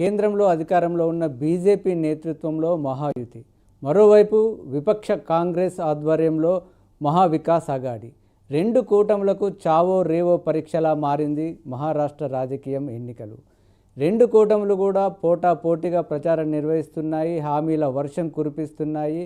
కేంద్రంలో అధికారంలో ఉన్న బీజేపీ నేతృత్వంలో మహాయుతి. మరోవైపు విపక్ష కాంగ్రెస్ ఆధ్వర్యంలో మహావికాస్ అగాడి రెండు కూటములకు చావో రేవో పరీక్షలా మారింది మహారాష్ట్ర రాజకీయం ఎన్నికలు. రెండు కూటములు కూడా పోటా పోటీగా ప్రచారం నిర్వహిస్తున్నాయి హామీల వర్షం కురిపిస్తున్నాయి.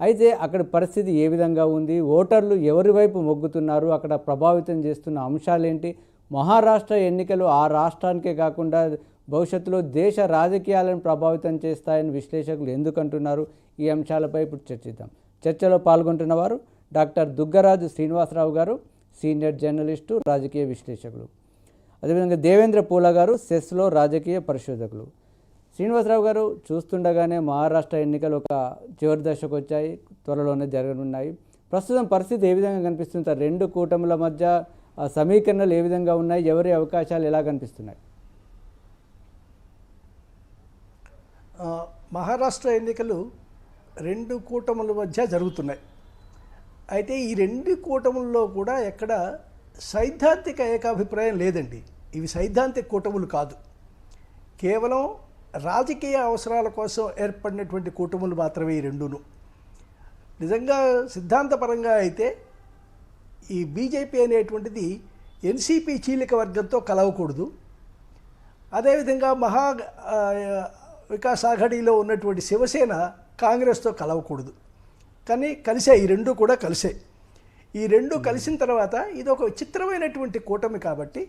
అయితే అక్కడ పరిస్థితి ఏ విధంగా ఉంది? ఓటర్లు ఎవరి వైపు మొగ్గుతున్నారు? అక్కడ ప్రభావితం చేస్తున్న అంశాలేంటి? మహారాష్ట్ర ఎన్నికలు ఆ రాష్ట్రానికే కాకుండా భవిష్యత్తులో దేశ రాజకీయాలను ప్రభావితం చేస్తాయని విశ్లేషకులు ఎందుకంటున్నారు? ఈ అంశాలపై ఇప్పుడు చర్చిద్దాం. చర్చలో పాల్గొంటున్న వారు డాక్టర్ దుగ్గరాజు శ్రీనివాసరావు గారు సీనియర్ జర్నలిస్టు రాజకీయ విశ్లేషకులు. అదేవిధంగా దేవేంద్ర పూల గారు సెస్లో రాజకీయ పరిశోధకులు. శ్రీనివాసరావు గారు చూస్తుండగానే మహారాష్ట్ర ఎన్నికలు ఒక చివరి దశకు వచ్చాయి. త్వరలోనే జరగనున్నాయి. ప్రస్తుతం పరిస్థితి ఏ విధంగా కనిపిస్తుంది? రెండు కూటముల మధ్య సమీకరణలు ఏ విధంగా ఉన్నాయి? ఎవరి అవకాశాలు ఎలా కనిపిస్తున్నాయి ఆ, మహారాష్ట్ర ఎన్నికలు రెండు కూటముల మధ్య జరుగుతున్నాయి. అయితే ఈ రెండు కూటముల్లో కూడా ఎక్కడ సైద్ధాంతిక ఏకాభిప్రాయం లేదండి. ఇవి సైద్ధాంతిక కూటములు కాదు. కేవలం రాజకీయ అవసరాల కోసం ఏర్పడినటువంటి కూటములు మాత్రమే ఈ రెండును. నిజంగా సిద్ధాంతపరంగా అయితే ఈ బీజేపీ అనేటువంటిది ఎన్సీపీ చీలిక వర్గంతో కలవకూడదు. అదేవిధంగా మహా వికాస్ ఆఘాడీలో ఉన్నటువంటి శివసేన కాంగ్రెస్తో కలవకూడదు. కానీ కలిసాయి ఈ రెండు కూడా కలిసాయి ఈ రెండు కలిసిన తర్వాత ఇది ఒక విచిత్రమైనటువంటి కూటమి కాబట్టి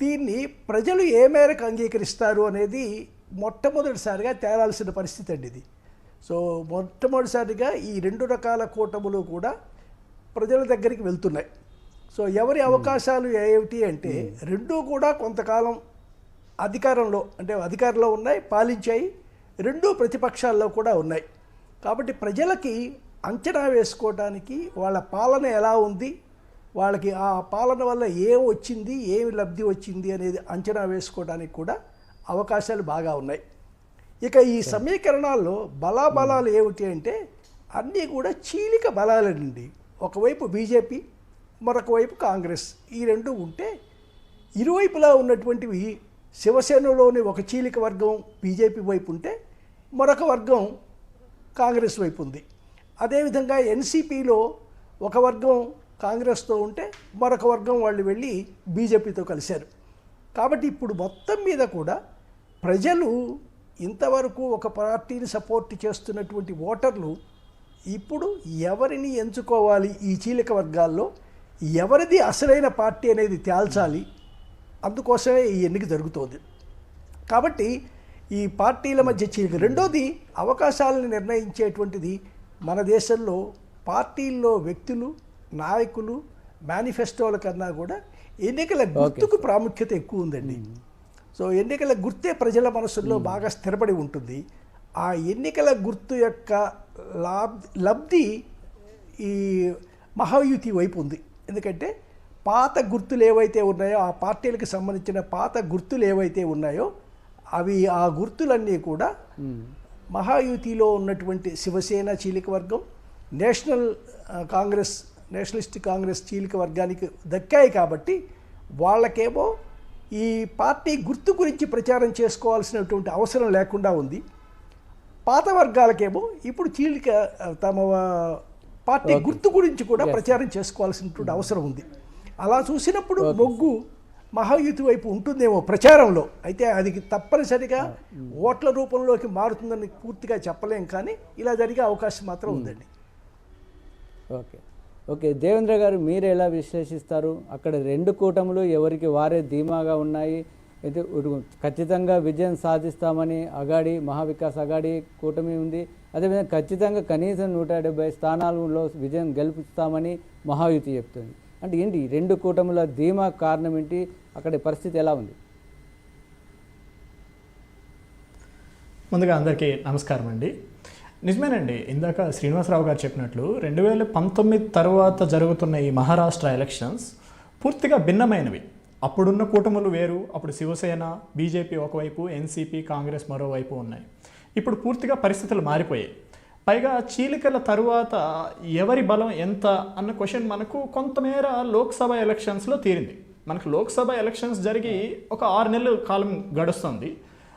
దీన్ని ప్రజలు ఏ మేరకు అంగీకరిస్తారు అనేది మొట్టమొదటిసారిగా తేలాల్సిన పరిస్థితి అండి ఇది. సో మొట్టమొదటిసారిగా ఈ రెండు రకాల కూటములు కూడా ప్రజల దగ్గరికి వెళ్తున్నాయి. సో ఎవరి అవకాశాలు ఏమిటి అంటే రెండూ కూడా కొంతకాలం అధికారంలో అంటే అధికారంలో ఉన్నాయి పాలించాయి. రెండూ ప్రతిపక్షాల్లో కూడా ఉన్నాయి. కాబట్టి ప్రజలకి అంచనా వేసుకోవడానికి వాళ్ళ పాలన ఎలా ఉంది వాళ్ళకి ఆ పాలన వల్ల ఏం వచ్చింది ఏమి లబ్ధి వచ్చింది అనేది అంచనా వేసుకోవడానికి కూడా అవకాశాలు బాగా ఉన్నాయి. ఇక ఈ సమీకరణాల్లో బలాబలాలు ఏమిటి అంటే అన్నీ కూడా చీలిక బలాలండి ఒకవైపు బీజేపీ మరొక వైపు కాంగ్రెస్. ఈ రెండు ఉంటే ఇరువైపులా ఉన్నటువంటివి శివసేనలోని ఒక చీలిక వర్గం బీజేపీ వైపు ఉంటే మరొక వర్గం కాంగ్రెస్ వైపు ఉంది. అదేవిధంగా ఎన్సీపీలో ఒక వర్గం కాంగ్రెస్తో ఉంటే మరొక వర్గం వాళ్ళు వెళ్ళి బీజేపీతో కలిశారు. కాబట్టి ఇప్పుడు మొత్తం మీద కూడా ప్రజలు ఇంతవరకు ఒక పార్టీని సపోర్ట్ చేస్తున్నటువంటి ఓటర్లు ఇప్పుడు ఎవరిని ఎంచుకోవాలి ఈ చీలిక వర్గాల్లో? ఎవరిది అసలైన పార్టీ అనేది తేల్చాలి? అందుకోసమే ఈ ఎన్నిక జరుగుతోంది. కాబట్టి ఈ పార్టీల మధ్య చీలిక. రెండోది అవకాశాలను నిర్ణయించేటువంటిది మన దేశంలో పార్టీల్లో వ్యక్తులు నాయకులు మేనిఫెస్టోల కన్నా కూడా ఎన్నికల గుర్తుకు ప్రాముఖ్యత ఎక్కువ ఉందండి. సో ఎన్నికల గుర్తే ప్రజల మనసుల్లో బాగా స్థిరపడి ఉంటుంది. ఆ ఎన్నికల గుర్తు యొక్క లాబ్ లబ్ధి ఈ మహాయుతి వైపు ఉంది. ఎందుకంటే పాత గుర్తులు ఏవైతే ఉన్నాయో ఆ పార్టీలకు సంబంధించిన పాత గుర్తులు ఏవైతే ఉన్నాయో అవి ఆ గుర్తులన్నీ కూడా మహాయుతిలో ఉన్నటువంటి శివసేన చీలిక వర్గం నేషనల్ కాంగ్రెస్ నేషనలిస్ట్ కాంగ్రెస్ చీలిక వర్గానికి దక్కాయి కాబట్టి వాళ్ళకేమో ఈ పార్టీ గుర్తు గురించి ప్రచారం చేసుకోవాల్సినటువంటి అవసరం లేకుండా ఉంది. పాత వర్గాలకేమో ఇప్పుడు చీలిక తమ పార్టీ గుర్తు గురించి కూడా ప్రచారం చేసుకోవాల్సినటువంటి అవసరం ఉంది. అలా చూసినప్పుడు మొగ్గు మహాయుతి వైపు ఉంటుందేమో ప్రచారంలో. అయితే అది తప్పనిసరిగా ఓట్ల రూపంలోకి మారుతుందని పూర్తిగా చెప్పలేం కానీ ఇలా జరిగే అవకాశం మాత్రం ఉందండి. ఓకే. ఓకే దేవేంద్ర గారు మీరు ఎలా విశ్లేషిస్తారు? అక్కడ రెండు కూటములు ఎవరికి వారే ధీమాగా ఉన్నాయి? అయితే ఖచ్చితంగా విజయం సాధిస్తామని అగాడి మహావికాస్ అగాడి కూటమి ఉంది. అదేవిధంగా ఖచ్చితంగా కనీసం నూట డెబ్బై స్థానాలలో విజయం గెలుపుస్తామని మహాయుతి చెప్తుంది. అంటే ఏంటి? రెండు కూటముల ధీమా కారణం ఏంటి? అక్కడ పరిస్థితి ఎలా ఉంది? ముందుగా అందరికీ నమస్కారం అండి. నిజమేనండి ఇందాక శ్రీనివాసరావు గారు చెప్పినట్లు రెండు వేల పంతొమ్మిది తర్వాత జరుగుతున్న ఈ మహారాష్ట్ర ఎలక్షన్స్ పూర్తిగా భిన్నమైనవి. అప్పుడున్న కూటములు వేరు అప్పుడు శివసేన బీజేపీ ఒకవైపు ఎన్సీపీ కాంగ్రెస్ మరోవైపు ఉన్నాయి. ఇప్పుడు పూర్తిగా పరిస్థితులు మారిపోయాయి. పైగా చీలికల తరువాత ఎవరి బలం ఎంత అన్న క్వశ్చన్ మనకు కొంతమేర లోక్సభ ఎలక్షన్స్లో తీరింది. మనకు లోక్సభ ఎలక్షన్స్ జరిగి ఒక ఆరు నెలల కాలం గడుస్తుంది.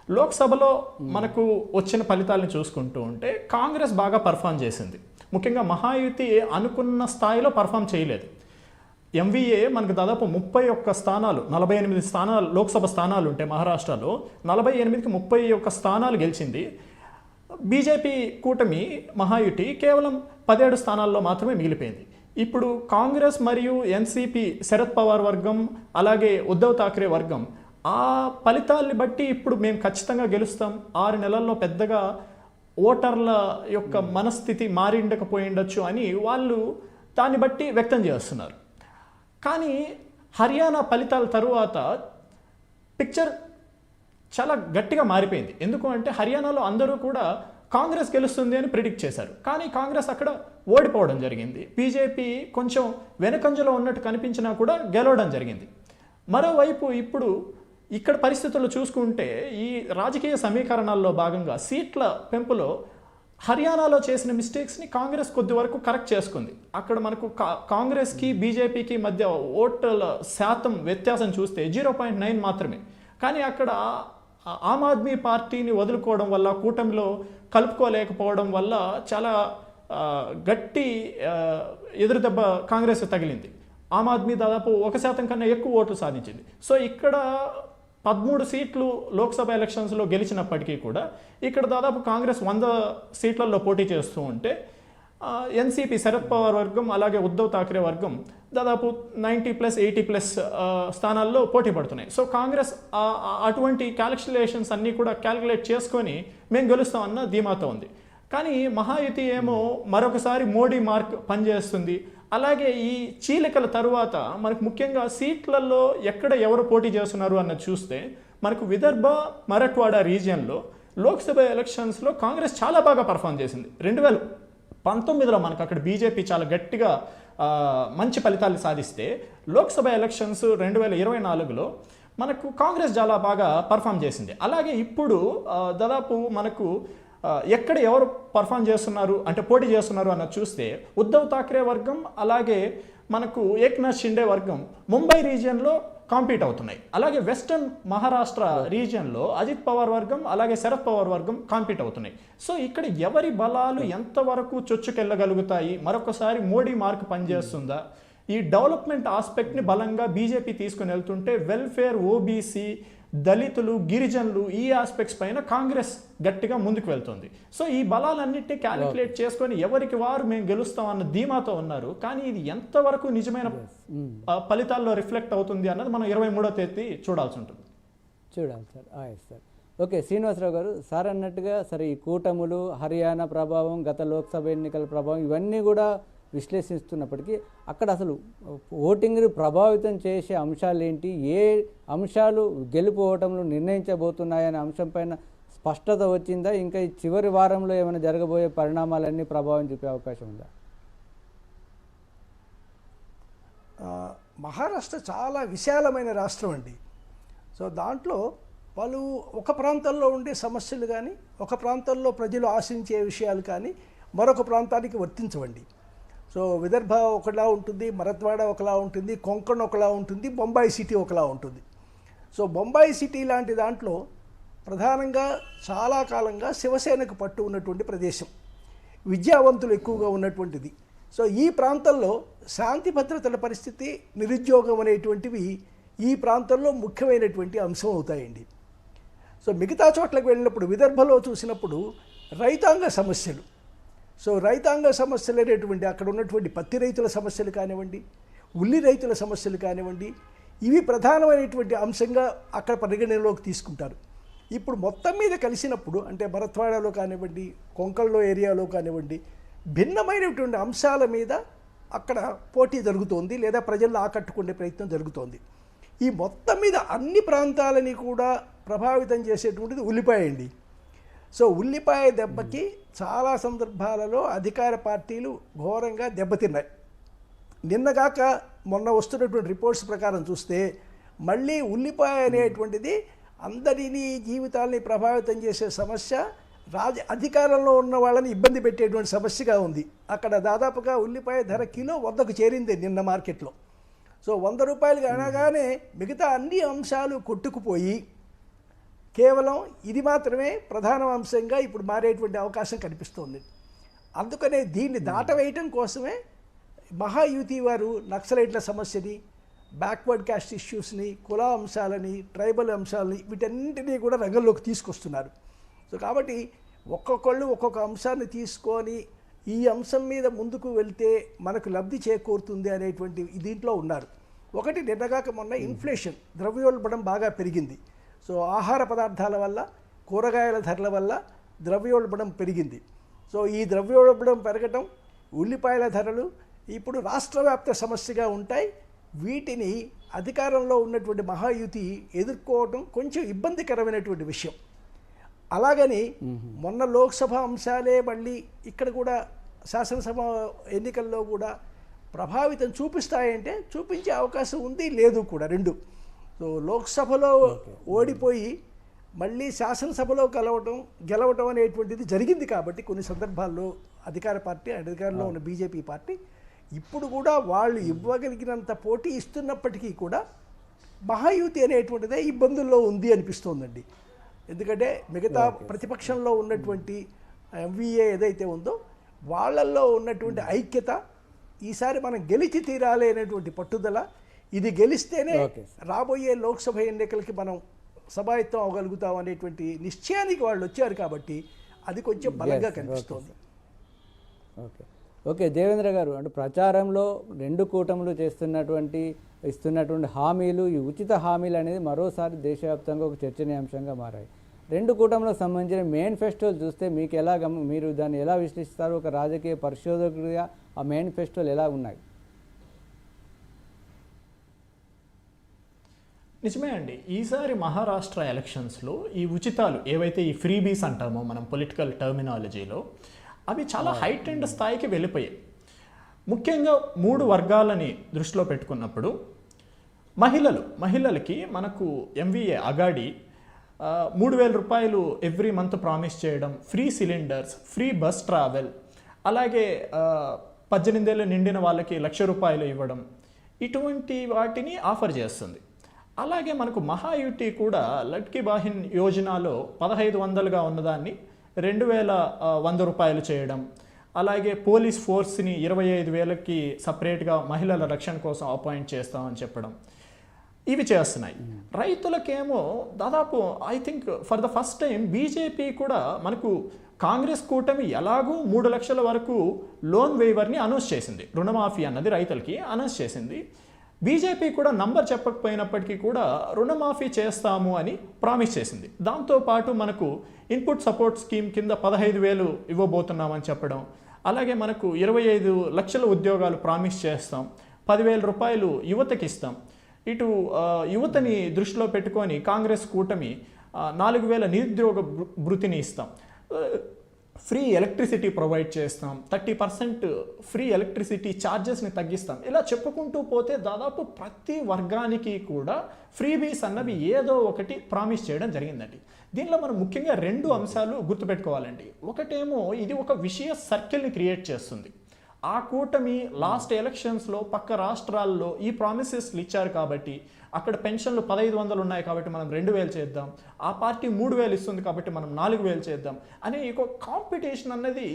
లోక్సభలో మనకు వచ్చిన ఫలితాలను చూసుకుంటూ ఉంటే కాంగ్రెస్ బాగా పర్ఫామ్ చేసింది. ముఖ్యంగా మహాయుతి అనుకున్న స్థాయిలో పర్ఫామ్ చేయలేదు. ఎంవీఏ మనకు దాదాపు ముప్పై ఒక్క స్థానాలు నలభై ఎనిమిది స్థానాలు లోక్సభ స్థానాలు ఉంటాయి మహారాష్ట్రలో నలభై ఎనిమిదికి ముప్పై ఒక్క స్థానాలు గెలిచింది. బీజేపీ కూటమి మహాయుటి కేవలం పదిహేడు స్థానాల్లో మాత్రమే మిగిలిపోయింది. ఇప్పుడు కాంగ్రెస్ మరియు ఎన్సీపీ శరద్ పవార్ వర్గం అలాగే ఉద్ధవ్ ఠాక్రే వర్గం ఆ ఫలితాల్ని బట్టి ఇప్పుడు మేము ఖచ్చితంగా గెలుస్తాం. ఆరు నెలల్లో పెద్దగా ఓటర్ల యొక్క మనస్థితి మారి ఉండకపోయి ఉండొచ్చు అని వాళ్ళు దాన్ని బట్టి వ్యక్తం చేస్తున్నారు. కానీ హర్యానా ఫలితాల తరువాత పిక్చర్ చాలా గట్టిగా మారిపోయింది. ఎందుకు అంటే హర్యానాలో అందరూ కూడా కాంగ్రెస్ గెలుస్తుంది అని ప్రిడిక్ట్ చేశారు. కానీ కాంగ్రెస్ అక్కడ ఓడిపోవడం జరిగింది. బీజేపీ కొంచెం వెనుకంజలో ఉన్నట్టు కనిపించినా కూడా గెలవడం జరిగింది. మరోవైపు ఇప్పుడు ఇక్కడ పరిస్థితులు చూసుకుంటే ఈ రాజకీయ సమీకరణాల్లో భాగంగా సీట్ల పెంపులో హర్యానాలో చేసిన మిస్టేక్స్ని కాంగ్రెస్ కొద్ది వరకు కరెక్ట్ చేసుకుంది. అక్కడ మనకు కా- కాంగ్రెస్కి బీజేపీకి మధ్య ఓట్ల శాతం వ్యత్యాసం చూస్తే జీరో పాయింట్ నైన్ మాత్రమే. కానీ అక్కడ ఆమ్ ఆద్మీ పార్టీని వదులుకోవడం వల్ల కూటమిలో కలుపుకోలేకపోవడం వల్ల చాలా గట్టి ఎదురుదెబ్బ కాంగ్రెస్ తగిలింది. ఆమ్ ఆద్మీ దాదాపు ఒక శాతం కన్నా ఎక్కువ ఓట్లు సాధించింది. సో ఇక్కడ పదమూడు సీట్లు లోక్సభ ఎలక్షన్స్లో గెలిచినప్పటికీ కూడా ఇక్కడ దాదాపు కాంగ్రెస్ వంద సీట్లలో పోటీ చేస్తూ ఉంటే ఎన్సీపీ శరద్ పవార్ వర్గం అలాగే ఉద్ధవ్ ఠాక్రే వర్గం దాదాపు నైంటీ ప్లస్ ఎయిటీ ప్లస్ స్థానాల్లో పోటీ పడుతున్నాయి. సో కాంగ్రెస్ అటువంటి క్యాలిక్యులేషన్స్ అన్నీ కూడా క్యాలిక్యులేట్ చేసుకొని మేము గెలుస్తామన్న ధీమాతో ఉంది. కానీ మహాయుతి ఏమో మరొకసారి మోడీ మార్క్ పనిచేస్తుంది. అలాగే ఈ చీలికల తరువాత మనకు ముఖ్యంగా సీట్లలో ఎక్కడ ఎవరు పోటీ చేస్తున్నారు అన్నది చూస్తే మనకు విదర్భ మరట్వాడ రీజియన్లో లోక్సభ ఎలక్షన్స్లో కాంగ్రెస్ చాలా బాగా పర్ఫామ్ చేసింది. రెండు వేల పంతొమ్మిదిలో మనకు అక్కడ బీజేపీ చాలా గట్టిగా మంచి ఫలితాలు సాధిస్తే లోక్సభ ఎలక్షన్స్ రెండు వేల ఇరవై నాలుగులో మనకు కాంగ్రెస్ చాలా బాగా పర్ఫామ్ చేసింది. అలాగే ఇప్పుడు దాదాపు మనకు ఎక్కడ ఎవరు పర్ఫామ్ చేస్తున్నారు అంటే పోటీ చేస్తున్నారు అన్నది చూస్తే ఉద్ధవ్ థాక్రే వర్గం అలాగే మనకు ఏక్నాథ్ షిండే వర్గం ముంబై రీజియన్లో కాంపీట్ అవుతున్నాయి. అలాగే వెస్టర్న్ మహారాష్ట్ర రీజియన్లో అజిత్ పవార్ వర్గం అలాగే శరద్ పవార్ వర్గం కాంపీట్ అవుతున్నాయి. సో ఇక్కడ ఎవరి బలాలు ఎంతవరకు చొచ్చుకెళ్ళగలుగుతాయి? మరొకసారి మోడీ మార్క్ పనిచేస్తుందా? ఈ డెవలప్మెంట్ ఆస్పెక్ట్ని బలంగా బీజేపీ తీసుకుని వెళ్తుంటే వెల్ఫేర్ ఓబీసీ దళితులు గిరిజనులు ఈ ఆస్పెక్ట్స్ పైన కాంగ్రెస్ గట్టిగా ముందుకు వెళ్తుంది. సో ఈ బలాలన్నింటినీ క్యాలిక్యులేట్ చేసుకొని ఎవరికి వారు మేము గెలుస్తాం అన్న ధీమాతో ఉన్నారు. కానీ ఇది ఎంతవరకు నిజమైన ఆ, ఫలితాల్లో రిఫ్లెక్ట్ అవుతుంది అన్నది మనం ఇరవై మూడో తేదీ చూడాల్సి ఉంటుంది. చూడాలి సార్. సార్ ఓకే శ్రీనివాసరావు గారు సార్ అన్నట్టుగా సరే ఈ కూటములు హర్యానా ప్రభావం గత లోక్సభ ఎన్నికల ప్రభావం ఇవన్నీ కూడా విశ్లేషిస్తున్నప్పటికీ అక్కడ అసలు ఓటింగ్ని ప్రభావితం చేసే అంశాలు ఏంటి ఏ అంశాలు గెలుపు ఓటములు నిర్ణయించబోతున్నాయనే అంశం పైన స్పష్టత వచ్చిందా? ఇంకా ఈ చివరి వారంలో ఏమైనా జరగబోయే పరిణామాలన్నీ ప్రభావం చూపే అవకాశం ఉందా? మహారాష్ట్ర చాలా విశాలమైన రాష్ట్రం అండి. సో దాంట్లో వాళ్ళు ఒక ప్రాంతంలో ఉండే సమస్యలు కానీ ఒక ప్రాంతంలో ప్రజలు ఆశించే విషయాలు కానీ మరొక ప్రాంతానికి వర్తించవండి. సో విదర్భ ఒకలా ఉంటుంది మరత్వాడ ఒకలా ఉంటుంది కొంకణ్ ఒకలా ఉంటుంది బొంబాయి సిటీ ఒకలా ఉంటుంది. సో బొంబాయి సిటీ లాంటి దాంట్లో ప్రధానంగా చాలా కాలంగా శివసేనకు పట్టు ఉన్నటువంటి ప్రదేశం. విద్యావంతులు ఎక్కువగా ఉన్నటువంటిది. సో ఈ ప్రాంతంలో శాంతి భద్రతల పరిస్థితి నిరుద్యోగం అనేటువంటివి ఈ ప్రాంతంలో ముఖ్యమైనటువంటి అంశం అవుతాయండి. సో మిగతా చోట్లకు వెళ్ళినప్పుడు విదర్భలో చూసినప్పుడు రైతాంగ సమస్యలు. సో రైతాంగ సమస్యలు అనేటువంటి అక్కడ ఉన్నటువంటి పత్తి రైతుల సమస్యలు కానివ్వండి ఉల్లి రైతుల సమస్యలు కానివ్వండి ఇవి ప్రధానమైనటువంటి అంశంగా అక్కడ పరిగణనలోకి తీసుకుంటారు. ఇప్పుడు మొత్తం మీద కలిసినప్పుడు అంటే భరత్వాడలో కానివ్వండి కొంకల్లో ఏరియాలో కానివ్వండి భిన్నమైనటువంటి అంశాల మీద అక్కడ పోటీ జరుగుతోంది లేదా ప్రజలను ఆకట్టుకునే ప్రయత్నం జరుగుతోంది. ఈ మొత్తం మీద అన్ని ప్రాంతాలని కూడా ప్రభావితం చేసేటువంటిది ఉల్లిపాయ అండి. సో ఉల్లిపాయ దెబ్బకి చాలా సందర్భాలలో అధికార పార్టీలు ఘోరంగా దెబ్బతిన్నాయి. నిన్నగాక మొన్న వస్తున్నటువంటి రిపోర్ట్స్ ప్రకారం చూస్తే మళ్ళీ ఉల్లిపాయ అనేటువంటిది అందరినీ జీవితాల్ని ప్రభావితం చేసే సమస్య రాజ అధికారంలో ఉన్న వాళ్ళని ఇబ్బంది పెట్టేటువంటి సమస్యగా ఉంది. అక్కడ దాదాపుగా ఉల్లిపాయ ధర కిలో వద్దకు చేరింది నిన్న మార్కెట్లో. సో వంద రూపాయలు అనగానే మిగతా అన్ని అంశాలు కొట్టుకుపోయి కేవలం ఇది మాత్రమే ప్రధాన అంశంగా ఇప్పుడు మారేటువంటి అవకాశం కనిపిస్తోంది. అందుకనే దీన్ని దాటవేయటం కోసమే మహాయుతి వారు నక్సలైట్ల సమస్యని బ్యాక్వర్డ్ క్యాస్ట్ ఇష్యూస్ని కుల అంశాలని ట్రైబల్ అంశాలని వీటన్నింటినీ కూడా రంగంలోకి తీసుకొస్తున్నారు. సో కాబట్టి ఒక్కొక్కళ్ళు ఒక్కొక్క అంశాన్ని తీసుకొని ఈ అంశం మీద ముందుకు వెళ్తే మనకు లబ్ధి చేకూరుతుంది అనేటువంటి దీంట్లో ఉన్నారు. ఒకటి నిన్నగాక మొన్న ఇన్ఫ్లేషన్ ద్రవ్యోల్బణం బాగా పెరిగింది. సో ఆహార పదార్థాల వల్ల కూరగాయల ధరల వల్ల ద్రవ్యోల్బణం పెరిగింది. సో ఈ ద్రవ్యోల్బణం పెరగటం ఉల్లిపాయల ధరలు ఇప్పుడు రాష్ట్ర వ్యాప్త సమస్యగా ఉంటాయి. వీటిని అధికారంలో ఉన్నటువంటి మహాయుతి ఎదుర్కోవటం కొంచెం ఇబ్బందికరమైనటువంటి విషయం. అలాగని మొన్న లోక్సభ అంశాలే మళ్ళీ ఇక్కడ కూడా శాసనసభ ఎన్నికల్లో కూడా ప్రభావితం చూపిస్తాయంటే చూపించే అవకాశం ఉంది లేదు కూడా రెండు. సో లోక్సభలో ఓడిపోయి మళ్ళీ శాసనసభలో కలవటం గెలవటం అనేటువంటిది జరిగింది కాబట్టి కొన్ని సందర్భాల్లో అధికార పార్టీ అధికారంలో ఉన్న బీజేపీ పార్టీ ఇప్పుడు కూడా వాళ్ళు ఇవ్వగలిగినంత పోటీ ఇస్తున్నప్పటికీ కూడా మహాయుతి అనేటువంటిదే ఇబ్బందుల్లో ఉంది అనిపిస్తోందండి. ఎందుకంటే మిగతా ప్రతిపక్షంలో ఉన్నటువంటి ఎంవీఏ ఏదైతే ఉందో వాళ్ళల్లో ఉన్నటువంటి ఐక్యత ఈసారి మనం గెలిచి తీరాలి అనేటువంటి పట్టుదల ఇది గెలిస్తేనే రాబోయే లోక్సభ ఎన్నికలకి మనం సభాయుత్వం అవ్వగలుగుతాం అనేటువంటి నిశ్చయానికి వాళ్ళు వచ్చారు కాబట్టి అది కొంచెం బలంగా కనిపిస్తోంది. ఓకే ఓకే దేవేంద్ర గారు అంటే ప్రచారంలో రెండు కూటములు చేస్తున్నటువంటి ఇస్తున్నటువంటి హామీలు ఈ ఉచిత హామీలు అనేది మరోసారి దేశవ్యాప్తంగా ఒక చర్చనీయాంశంగా మారాయి. రెండు కూటములకు సంబంధించిన మేనిఫెస్టోలు చూస్తే మీకు ఎలా గమ మీరు దాన్ని ఎలా విశ్లేషిస్తారు? ఒక రాజకీయ పరిశోధకుడిగా ఆ మేనిఫెస్టోలు ఎలా ఉన్నాయి? నిజమే అండి. ఈసారి మహారాష్ట్ర ఎలక్షన్స్లో ఈ ఉచితాలు ఏవైతే ఈ ఫ్రీబీస్ అంటామో మనం పొలిటికల్ టర్మినాలజీలో అవి చాలా హైట్ అండ్ స్థాయికి వెళ్ళిపోయాయి. ముఖ్యంగా మూడు వర్గాలని దృష్టిలో పెట్టుకున్నప్పుడు మహిళలు మహిళలకి మనకు ఎంవీఏ అగాడి మూడు వేల రూపాయలు ఎవ్రీ మంత్ ప్రామిస్ చేయడం free cylinders free bus travel అలాగే పద్దెనిమిదేళ్ళు నిండిన వాళ్ళకి లక్ష రూపాయలు ఇవ్వడం ఇటువంటి వాటిని ఆఫర్ చేస్తుంది. అలాగే మనకు మహాయుటి కూడా లట్కి బాహిన్ యోజనలో పదహైదు వందలుగా ఉన్నదాన్ని రెండు వేల వంద రూపాయలు చేయడం. అలాగే పోలీస్ ఫోర్స్ని ఇరవై ఐదు వేలకి సపరేట్గా మహిళల రక్షణ కోసం అపాయింట్ చేస్తామని చెప్పడం. ఇవి చేస్తున్నాయి. రైతులకేమో దాదాపు I think for the first time BJP కూడా మనకు కాంగ్రెస్ కూటమి ఎలాగూ మూడు లక్షల వరకు లోన్ వేవర్ని అనౌన్స్ చేసింది. రుణమాఫీ అన్నది రైతులకి అనౌన్స్ చేసింది. బీజేపీ కూడా నంబర్ చెప్పకపోయినప్పటికీ కూడా రుణమాఫీ చేస్తాము అని ప్రామిస్ చేసింది. దాంతోపాటు మనకు ఇన్పుట్ సపోర్ట్ స్కీమ్ కింద పదహైదు వేలు ఇవ్వబోతున్నామని చెప్పడం అలాగే మనకు ఇరవై ఐదు లక్షల ఉద్యోగాలు ప్రామిస్ చేస్తాం పదివేల రూపాయలు యువతకి ఇస్తాం ఇటు యువతని దృష్టిలో పెట్టుకొని కాంగ్రెస్ కూటమి నాలుగు వేల నిరుద్యోగ భృతిని ఇస్తాం. ఫ్రీ ఎలక్ట్రిసిటీ ప్రొవైడ్ చేస్తాం. థర్టీ పర్సెంట్ ఫ్రీ ఎలక్ట్రిసిటీ ఛార్జెస్ని తగ్గిస్తాం. ఇలా చెప్పుకుంటూ పోతే దాదాపు ప్రతి వర్గానికి కూడా ఫ్రీబీస్ అన్నవి ఏదో ఒకటి ప్రామిస్ చేయడం జరిగిందండి. దీనిలో మనం ముఖ్యంగా రెండు అంశాలు గుర్తుపెట్టుకోవాలండి. ఒకటేమో ఇది ఒక విషయ సర్కిల్ని క్రియేట్ చేస్తుంది. ఆ కూటమి లాస్ట్ ఎలక్షన్స్లో పక్క రాష్ట్రాల్లో ఈ ప్రామిసెస్లు ఇచ్చారు కాబట్టి అక్కడ పెన్షన్లు పదహైదు వందలు ఉన్నాయి కాబట్టి మనం రెండు వేలు చేద్దాం. ఆ పార్టీ మూడు వేలు ఇస్తుంది కాబట్టి మనం నాలుగు వేలు చేద్దాం. అనే ఒక కాంపిటీషన్ అన్నది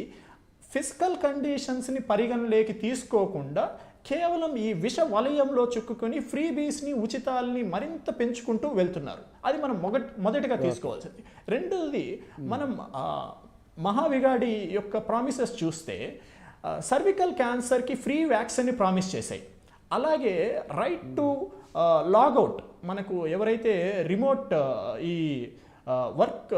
ఫిజికల్ కండిషన్స్ని పరిగణలోకి తీసుకోకుండా కేవలం ఈ విష వలయంలో చిక్కుకొని ఫ్రీబీస్ని ఉచితాల్ని మరింత పెంచుకుంటూ వెళ్తున్నారు. అది మనం మొదటి మొదటిగా తీసుకోవాల్సింది. రెండోది మనం మహావిగాడి యొక్క ప్రామిసెస్ చూస్తే సర్వికల్ క్యాన్సర్కి ఫ్రీ వ్యాక్సిన్ని ప్రామిస్ చేశాయి. అలాగే రైట్ టు లాగౌట్ మనకు ఎవరైతే రిమోట్ ఈ వర్క్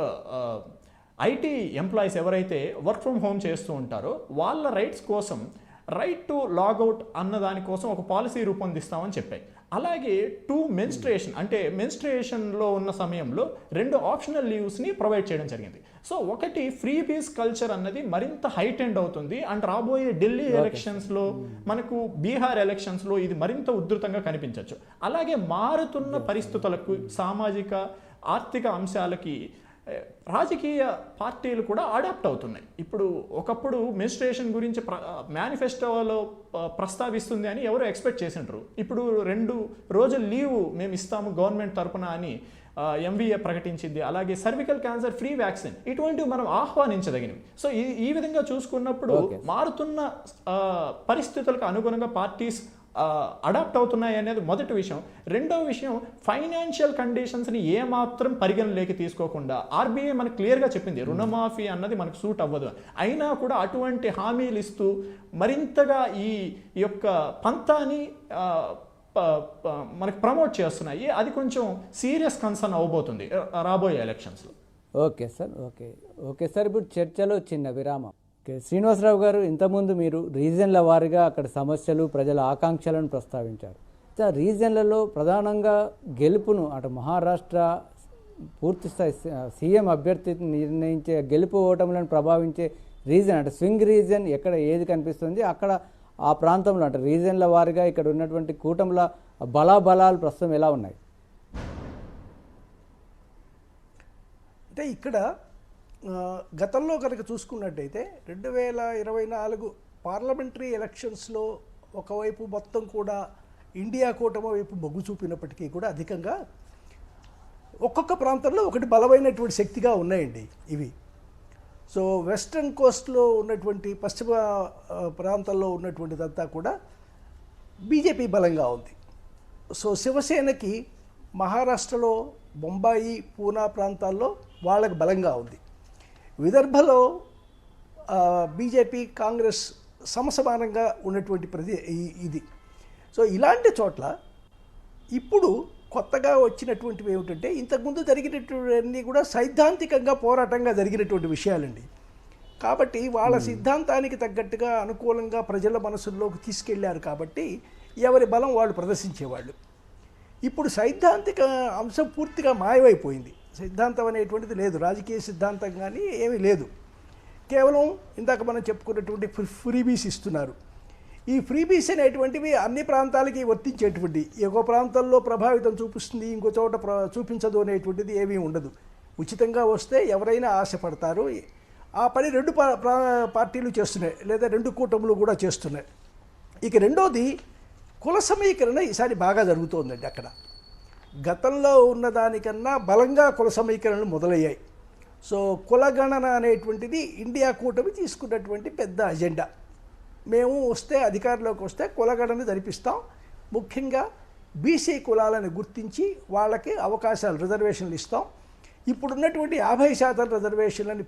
ఐటీ ఎంప్లాయీస్ ఎవరైతే వర్క్ ఫ్రమ్ హోమ్ చేస్తూ ఉంటారో వాళ్ళ రైట్స్ కోసం రైట్ టు లాగౌట్ అన్న దానికోసం ఒక పాలసీ రూపొందిస్తామని చెప్పాయి. అలాగే టు మెన్స్ట్రేషన్ అంటే మెన్స్ట్రేషన్లో ఉన్న సమయంలో రెండు ఆప్షనల్ లీవ్స్ని ప్రొవైడ్ చేయడం జరిగింది. సో ఒకటి ఫ్రీ పీస్ కల్చర్ అన్నది మరింత హైట్ ఎండ్ అవుతుంది అండ్ రాబోయే ఢిల్లీ ఎలక్షన్స్లో మనకు బీహార్ ఎలక్షన్స్లో ఇది మరింత ఉధృతంగా కనిపించవచ్చు అలాగే మారుతున్న పరిస్థితులకు సామాజిక ఆర్థిక అంశాలకి రాజకీయ పార్టీలు కూడా అడాప్ట్ అవుతున్నాయి. ఇప్పుడు ఒకప్పుడు మెన్స్ట్రేషన్ గురించి ప్ర మేనిఫెస్టోలో ప్రస్తావిస్తుంది అని ఎవరు ఎక్స్పెక్ట్ చేసిండ్రు. ఇప్పుడు రెండు రోజులు లీవ్ మేము ఇస్తాము గవర్నమెంట్ తరపున అని ఎంవీఏ ప్రకటించింది. అలాగే సర్వికల్ క్యాన్సర్ ఫ్రీ వ్యాక్సిన్ ఇటువంటివి మనం ఆహ్వానించదగినవి. సో ఈ ఈ విధంగా చూసుకున్నప్పుడు మారుతున్న పరిస్థితులకు అనుగుణంగా పార్టీస్ అడాప్ట్ అవుతున్నాయి అనేది మొదటి విషయం. రెండవ విషయం ఫైనాన్షియల్ కండిషన్స్ని ఏమాత్రం పరిగణలోకి తీసుకోకుండా ఆర్బీఐ మనకు క్లియర్గా చెప్పింది రుణమాఫీ అన్నది మనకు సూట్ అవ్వదు. అయినా కూడా అటువంటి హామీలు ఇస్తూ మరింతగా ఈ యొక్క పంతాని ఆ, ప- ప- మనకు ప్రమోట్ చేస్తున్నాయి. అది కొంచెం సీరియస్ కన్సర్న్ అవబోతుంది ఆ, రాబోయే ఎలక్షన్స్లో okay sir okay. Okay sir ఇప్పుడు చర్చలో చిన్న విరామం. ఓకే శ్రీనివాసరావు గారు ఇంతకుముందు మీరు రీజన్ల వారీగా అక్కడ సమస్యలు ప్రజల ఆకాంక్షలను ప్రస్తావించారు. రీజన్లలో ప్రధానంగా గెలుపును అటు మహారాష్ట్ర పూర్తి స్థాయి సీఎం అభ్యర్థి నిర్ణయించే గెలుపు ఓటములను ప్రభావించే రీజన్ అంటే స్వింగ్ రీజన్ ఎక్కడ ఏది కనిపిస్తుంది అక్కడ ఆ ప్రాంతంలో అంటే రీజన్ల వారిగా ఇక్కడ ఉన్నటువంటి కూటముల బలాబలాలు ప్రస్తుతం ఎలా ఉన్నాయి? అంటే ఇక్కడ గతంలో కనుక చూసుకున్నట్టయితే రెండు వేల ఇరవై నాలుగు పార్లమెంటరీ ఎలక్షన్స్లో ఒకవైపు మొత్తం కూడా ఇండియా కూటమి వైపు మొగ్గు చూపినప్పటికీ కూడా అధికంగా ఒక్కొక్క ప్రాంతంలో ఒకటి బలమైనటువంటి శక్తిగా ఉన్నాయండి ఇవి. సో వెస్ట్రన్ కోస్ట్లో ఉన్నటువంటి పశ్చిమ ప్రాంతాల్లో ఉన్నటువంటిదంతా కూడా బీజేపీ బలంగా ఉంది. సో శివసేనకి మహారాష్ట్రలో బొంబాయి పూనా ప్రాంతాల్లో వాళ్ళకి బలంగా ఉంది. విదర్భలో బీజేపీ కాంగ్రెస్ సమసమానంగా ఉన్నటువంటి ప్రదే ఇది. సో ఇలాంటి చోట్ల ఇప్పుడు కొత్తగా వచ్చినటువంటివి ఏమిటంటే ఇంతకుముందు జరిగినటువంటి కూడా సైద్ధాంతికంగా పోరాటంగా జరిగినటువంటి విషయాలండి. కాబట్టి వాళ్ళ సిద్ధాంతానికి తగ్గట్టుగా అనుకూలంగా ప్రజల మనసుల్లోకి తీసుకెళ్ళారు కాబట్టి ఎవరి బలం వాళ్ళు ప్రదర్శించేవాళ్ళు. ఇప్పుడు సైద్ధాంతిక అంశం పూర్తిగా మాయమైపోయింది. సిద్ధాంతం అనేటువంటిది లేదు. రాజకీయ సిద్ధాంతం కానీ ఏమీ లేదు. కేవలం ఇందాక మనం చెప్పుకున్నటువంటి ఫ్రీబీస్ ఇస్తున్నారు. ఈ ఫ్రీబీస్ అనేటువంటివి అన్ని ప్రాంతాలకి వర్తించేటువంటి ఒక ప్రాంతంలో ప్రభావితం చూపిస్తుంది ఇంకో చోట ప్ర చూపించదు అనేటువంటిది ఏమీ ఉండదు. ఉచితంగా వస్తే ఎవరైనా ఆశపడతారు. ఆ పని రెండు పా- ప్రా- పార్టీలు చేస్తున్నాయి లేదా రెండు కూటములు కూడా చేస్తున్నాయి. ఇక రెండోది కుల సమీకరణ ఈసారి బాగా జరుగుతోందండి అక్కడ. గతంలో ఉన్నదానికన్నా బలంగా కుల సమీకరణలు మొదలయ్యాయి. సో కులగణన అనేటువంటిది ఇండియా కూటమి తీసుకున్నటువంటి పెద్ద అజెండా. మేము వస్తే అధికారంలోకి వస్తే కులగణన జరిపిస్తాం. ముఖ్యంగా బీసీ కులాలను గుర్తించి వాళ్ళకి అవకాశాలు రిజర్వేషన్లు ఇస్తాం. ఇప్పుడున్నటువంటి యాభై శాతం రిజర్వేషన్లని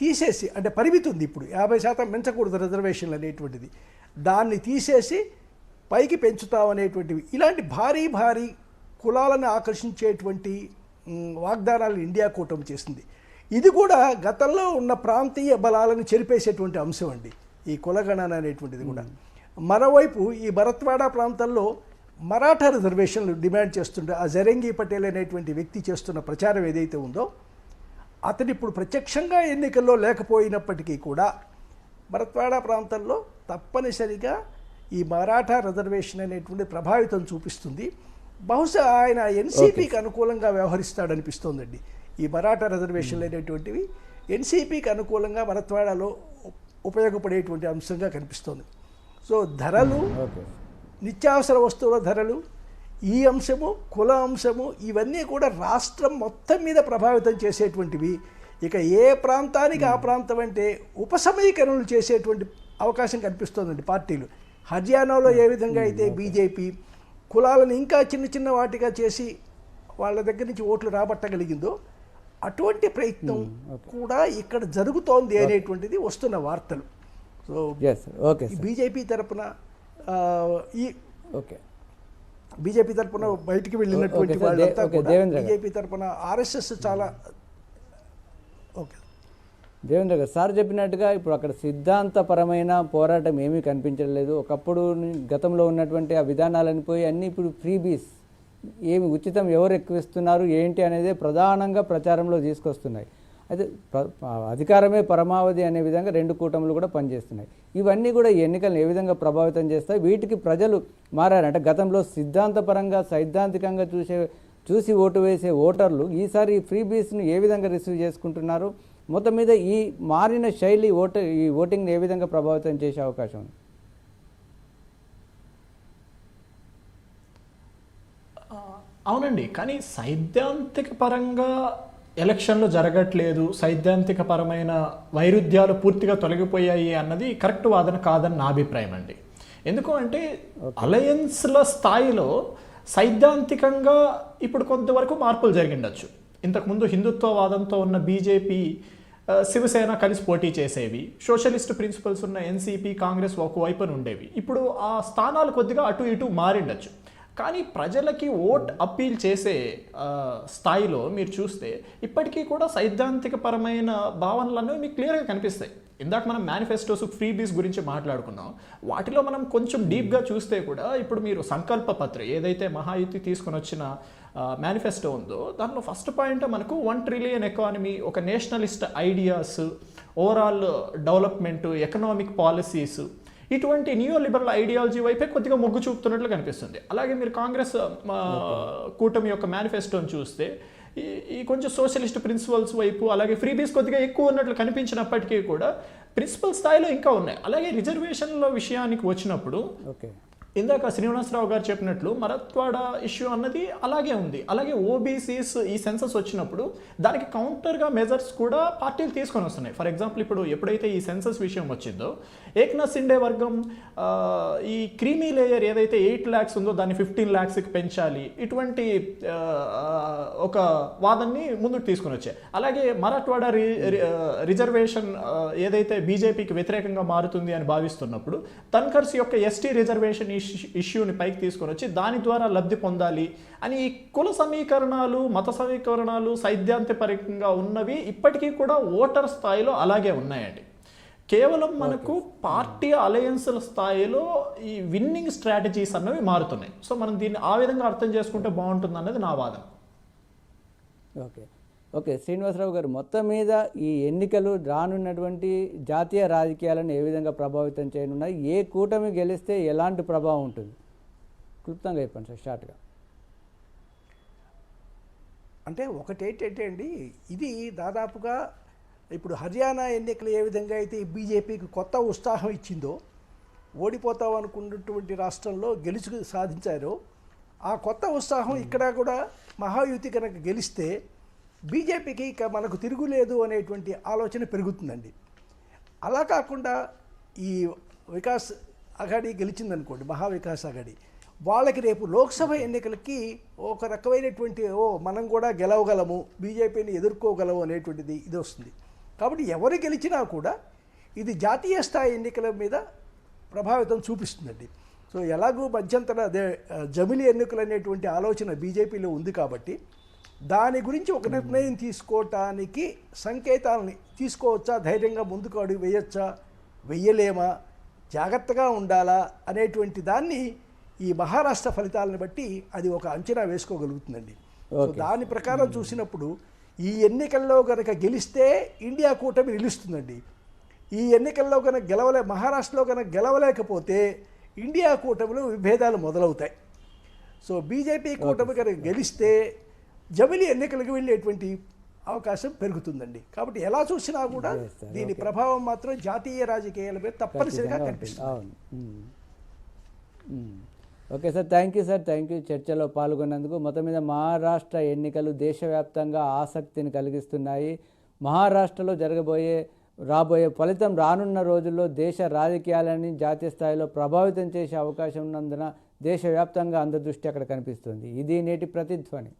తీసేసి అంటే పరిమితి ఉంది ఇప్పుడు యాభై శాతం పెంచకూడదు రిజర్వేషన్లు అనేటువంటిది. దాన్ని తీసేసి పైకి పెంచుతామనేటువంటివి ఇలాంటి భారీ భారీ కులాలను ఆకర్షించేటువంటి వాగ్దానాలు ఇండియా కూటమి చేసింది. ఇది కూడా గతంలో ఉన్న ప్రాంతీయ బలాలను చెరిపేసేటువంటి అంశం అండి. ఈ కులగణన అనేటువంటిది కూడా. మరోవైపు ఈ భరత్వాడ ప్రాంతంలో మరాఠా రిజర్వేషన్లు డిమాండ్ చేస్తుంటే ఆ జరంగి పటేల్ అనేటువంటి వ్యక్తి చేస్తున్న ప్రచారం ఏదైతే ఉందో అతను ఇప్పుడు ప్రత్యక్షంగా ఎన్నికల్లో లేకపోయినప్పటికీ కూడా భరత్వాడ ప్రాంతంలో తప్పనిసరిగా ఈ మరాఠా రిజర్వేషన్ అనేటువంటి ప్రభావితం చూపిస్తుంది. బహుశా ఆయన ఎన్సీపీకి అనుకూలంగా వ్యవహరిస్తాడనిపిస్తోందండి. ఈ మరాఠా రిజర్వేషన్లు అనేటువంటివి ఎన్సీపీకి అనుకూలంగా భరత్వాడలో ఉ- ఉపయోగపడేటువంటి అంశంగా కనిపిస్తోంది. సో ధరలు నిత్యావసర వస్తువుల ధరలు ఈ అంశము కుల అంశము ఇవన్నీ కూడా రాష్ట్రం మొత్తం మీద ప్రభావితం చేసేటువంటివి. ఇక ఏ ప్రాంతానికి ఆ ప్రాంతం అంటే ఉపసమీకరణలు చేసేటువంటి అవకాశం కనిపిస్తోందండి పార్టీలు. హర్యానాలో ఏ విధంగా అయితే బీజేపీ కులాలను ఇంకా చిన్న చిన్న వాటిగా చేసి వాళ్ళ దగ్గర నుంచి ఓట్లు రాబట్టగలిగిందో అటువంటి ప్రయత్నం కూడా ఇక్కడ జరుగుతోంది అనేటువంటిది వస్తున్న వార్తలు. సో ఓకే బీజేపీ తరపున ఈ ఓకే బీజేపీ తరపున బయటికి వెళ్ళినటువంటి వాళ్ళంతా. బీజేపీ తరపున ఆర్ఎస్ఎస్ చాలా ఓకే. దేవేంద్ర గారు సార్ చెప్పినట్టుగా ఇప్పుడు అక్కడ సిద్ధాంతపరమైన పోరాటం ఏమీ కనిపించలేదు. ఒకప్పుడు గతంలో ఉన్నటువంటి ఆ విధానాలను పోయి అన్నీ ఇప్పుడు ఫ్రీబీస్ ఏమి ఉచితం ఎవరు ఎక్కువిస్తున్నారు ఏంటి అనేది ప్రధానంగా ప్రచారంలో తీసుకొస్తున్నాయి. అయితే అధికారమే పరమావధి అనే విధంగా రెండు కూటములు కూడా పనిచేస్తున్నాయి. ఇవన్నీ కూడా ఈ ఎన్నికలను ఏ విధంగా ప్రభావితం చేస్తాయి? వీటికి ప్రజలు మారారు. అంటే గతంలో సిద్ధాంతపరంగా సైద్ధాంతికంగా చూసే చూసి ఓటు వేసే ఓటర్లు ఈసారి ఈ ఫ్రీబీస్ను ఏ విధంగా రిసీవ్ చేసుకుంటున్నారు? మొత్తం మీద ఈ మారిన శైలి ఓటు ఈ ఓటింగ్ని ఏ విధంగా ప్రభావితం చేసే అవకాశం ఉంది? అవునండి. కానీ సైద్ధాంతిక పరంగా ఎలక్షన్లు జరగట్లేదు. సైద్ధాంతిక పరమైన వైరుధ్యాలు పూర్తిగా తొలగిపోయాయి అన్నది కరెక్ట్ వాదన కాదని నా అభిప్రాయం అండి. ఎందుకు అంటే అలయన్స్ల స్థాయిలో సైద్ధాంతికంగా ఇప్పుడు కొంతవరకు మార్పులు జరిగిండొచ్చు. ఇంతకుముందు హిందుత్వవాదంతో ఉన్న బీజేపీ శివసేన కలిసి పోటీ చేసేవి. సోషలిస్ట్ ప్రిన్సిపల్స్ ఉన్న ఎన్సీపీ కాంగ్రెస్ ఒకవైపున ఉండేవి ఇప్పుడు ఆ స్థానాలు కొద్దిగా అటు ఇటు మారిండొచ్చు. కానీ ప్రజలకి ఓట్ అప్పీల్ చేసే స్థాయిలో మీరు చూస్తే ఇప్పటికీ కూడా సైద్ధాంతిక పరమైన భావనలు అనేవి మీకు క్లియర్గా కనిపిస్తాయి. ఇందాక మనం మేనిఫెస్టోస్ ఫ్రీ బీస్ గురించి మాట్లాడుకున్నాం. వాటిలో మనం కొంచెం డీప్గా చూస్తే కూడా ఇప్పుడు మీరు సంకల్ప పత్ర ఏదైతే మహాయుతి తీసుకొని వచ్చిన మేనిఫెస్టో ఉందో దాంట్లో ఫస్ట్ పాయింట్ మనకు వన్ ట్రిలియన్ ఎకానమీ ఒక nationalist ideas overall development economic policies ఇటువంటి న్యూ లిబరల్ ఐడియాలజీ వైపే కొద్దిగా మొగ్గు చూపుతున్నట్లు కనిపిస్తుంది. అలాగే మీరు కాంగ్రెస్ కూటమి యొక్క మేనిఫెస్టోని చూస్తే ఈ ఈ కొంచెం సోషలిస్ట్ ప్రిన్సిపల్స్ వైపు అలాగే ఫ్రీబీస్ కొద్దిగా ఎక్కువ ఉన్నట్లు కనిపించినప్పటికీ కూడా ప్రిన్సిపల్ స్థాయిలో ఇంకా ఉన్నాయి. అలాగే రిజర్వేషన్ల విషయానికి వచ్చినప్పుడు ఓకే. ఇందాక శ్రీనివాసరావు గారు చెప్పినట్లు మరత్వాడ ఇష్యూ అన్నది అలాగే ఉంది. అలాగే ఓబీసీస్ ఈ సెన్సస్ వచ్చినప్పుడు దానికి కౌంటర్గా మెజర్స్ కూడా పార్టీలు తీసుకొని వస్తున్నాయి. ఫర్ ఎగ్జాంపుల్ ఇప్పుడు ఎప్పుడైతే ఈ సెన్సస్ విషయం వచ్చిందో ఏక్నా సిండే వర్గం ఈ క్రీమీ లేయర్ ఏదైతే ఎయిట్ ల్యాక్స్ ఉందో దాన్ని ఫిఫ్టీన్ ల్యాక్స్కి పెంచాలి. ఇటువంటి ఒక వాదన్ని ముందుకు తీసుకొని వచ్చాయి. అలాగే మరత్వాడ రి రి- రిజర్వేషన్ ఏదైతే బీజేపీకి వ్యతిరేకంగా మారుతుంది అని భావిస్తున్నప్పుడు తన్కర్స్ యొక్క ఎస్టీ రిజర్వేషన్ ఇష్యూ- ఇష్యూని పైకి తీసుకొని వచ్చి దాని ద్వారా లబ్ధి పొందాలి అని ఈ కుల సమీకరణాలు మత సమీకరణాలు సైద్ధాంతపరంగా ఉన్నవి ఇప్పటికీ కూడా ఓటర్ స్థాయిలో అలాగే ఉన్నాయండి. కేవలం మనకు పార్టీ అలయన్స్ల స్థాయిలో ఈ విన్నింగ్ స్ట్రాటజీస్ అన్నవి మారుతున్నాయి. సో మనం దీన్ని ఆ విధంగా అర్థం చేసుకుంటే బాగుంటుంది అన్నది నా వాదన. ఓకే. ఓకే శ్రీనివాసరావు గారు మొత్తం మీద ఈ ఎన్నికలు రానున్నటువంటి జాతీయ రాజకీయాలను ఏ విధంగా ప్రభావితం చేయనున్నాయి? ఏ కూటమి గెలిస్తే ఎలాంటి ప్రభావం ఉంటుంది? క్లుప్తంగా చెప్పండి సార్ షార్ట్గా అంటే ఒకటేంటంటే అండి ఇది దాదాపుగా ఇప్పుడు హర్యానా ఎన్నికలు ఏ విధంగా అయితే బీజేపీకి కొత్త ఉత్సాహం ఇచ్చిందో ఓడిపోతాం అనుకున్నటువంటి రాష్ట్రంలో గెలుచు సాధించారో ఆ కొత్త ఉత్సాహం ఇక్కడ కూడా మహాయుతి కనుక గెలిస్తే బీజేపీకి ఇక మనకు తిరుగులేదు అనేటువంటి ఆలోచన పెరుగుతుందండి. అలా కాకుండా ఈ వికాస్ అఘాడీ గెలిచిందనుకోండి మహావికాస్ అఘాడీ వాళ్ళకి రేపు లోక్సభ ఎన్నికలకి ఒక రకమైనటువంటి ఓ మనం కూడా గెలవగలము బీజేపీని ఎదుర్కోగలము అనేటువంటిది ఇది వస్తుంది. కాబట్టి ఎవరు గెలిచినా కూడా ఇది జాతీయ స్థాయి ఎన్నికల మీద ప్రభావితం చూపిస్తుందండి. సో ఎలాగూ మధ్యంతర అదే జమిలి ఎన్నికలు అనేటువంటి ఆలోచన బీజేపీలో ఉంది కాబట్టి దాని గురించి ఒక నిర్ణయం తీసుకోవటానికి సంకేతాలని తీసుకోవచ్చా? ధైర్యంగా ముందుకు అడుగు వేయొచ్చా? వెయ్యలేమా జాగ్రత్తగా ఉండాలా? అనేటువంటి దాన్ని ఈ మహారాష్ట్ర ఫలితాలను బట్టి అది ఒక అంచనా వేసుకోగలుగుతుందండి. దాని ప్రకారం చూసినప్పుడు ఈ ఎన్నికల్లో కనుక గెలిస్తే ఇండియా కూటమి నిలుస్తుందండి. ఈ ఎన్నికల్లో కనుక గెలవలే మహారాష్ట్రలో కనుక గెలవలేకపోతే ఇండియా కూటమిలో విభేదాలు మొదలవుతాయి. సో బీజేపీ కూటమి కనుక గెలిస్తే జమిలి ఎన్నికలకు వెళ్ళేటువంటి అవకాశం పెరుగుతుందండి కాబట్టి ఎలా చూసినా కూడా. దీని. ప్రభావం మాత్రం జాతీయ రాజకీయాల మీద తప్పనిసరిగా. కనిపిస్తుంది. Okay sir thank you sir thank you చర్చలో పాల్గొన్నందుకు మొత్తం మీద మహారాష్ట్ర ఎన్నికలు దేశవ్యాప్తంగా ఆసక్తిని కలిగిస్తున్నాయి మహారాష్ట్రలో జరగబోయే రాబోయే ఫలితం రానున్న రోజుల్లో దేశ రాజకీయాలని జాతీయ స్థాయిలో ప్రభావితం చేసే అవకాశం ఉన్నందున దేశవ్యాప్తంగా అందరి దృష్టి అక్కడ కనిపిస్తుంది ఇది నేటి ప్రతిధ్వని